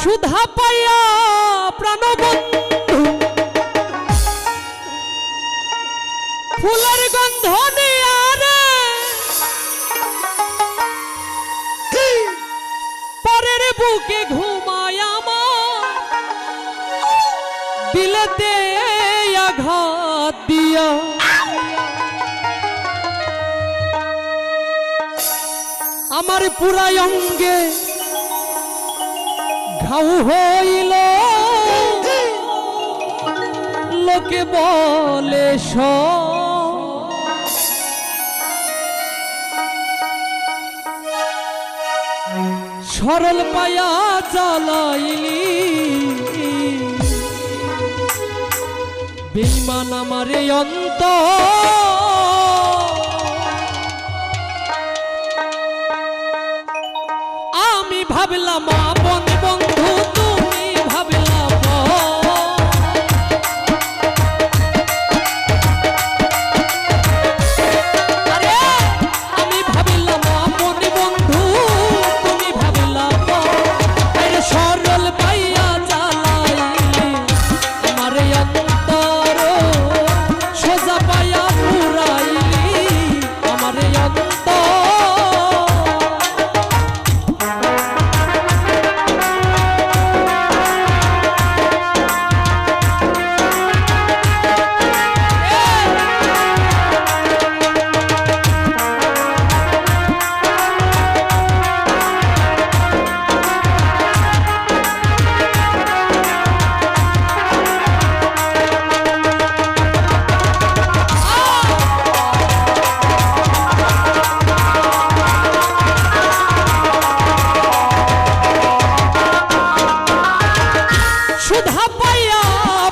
সুধা পাইয়া প্রাণবন্ধু। ফুলের গন্ধ নিয়া রে। পরের বুকে ঘুমায় আমার। দিলতে আঘাত দিয়া। আমার পুরাই অঙ্গে ঘাউ হইল। লোকে বলে সরল পায়া চালাইলি বেইমান আমার অন্ত আমি ভাবলাম আপন পুরাইলি আমার এই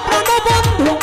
প্রাণ বন্ধু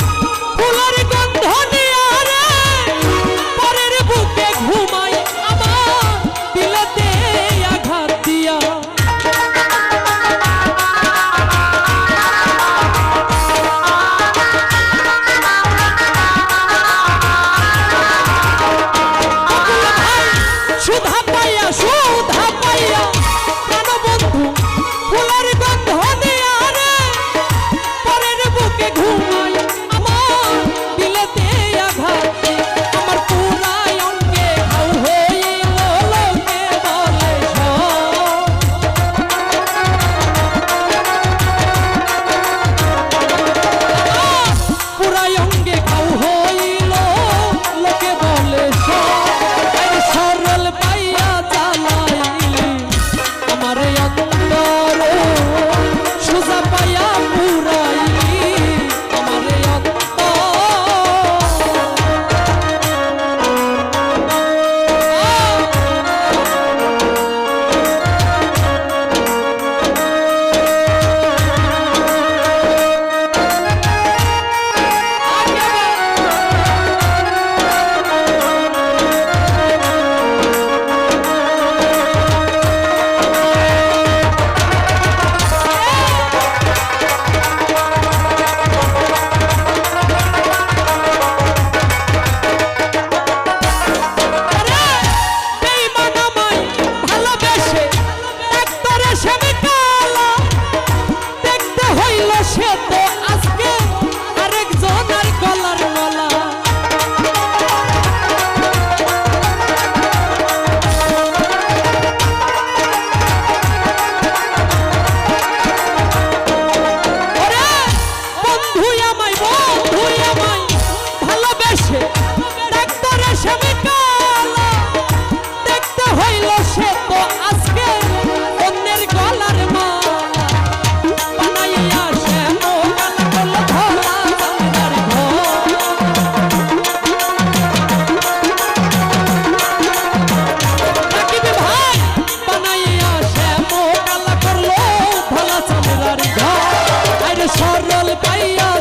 Yeah.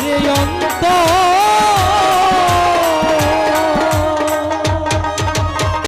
Yeah.